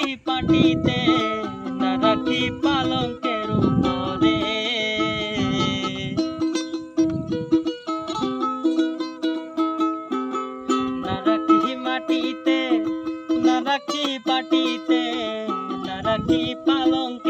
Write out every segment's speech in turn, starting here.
মাটিতে না রাখি পালঙ্কের উপরে। রাখি মাটিতে রাখি পাটিতে রাখি পালঙ্কের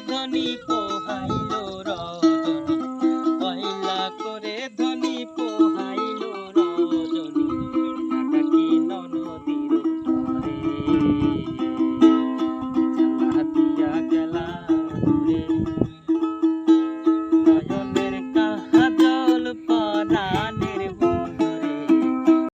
ধনী পোহাইলো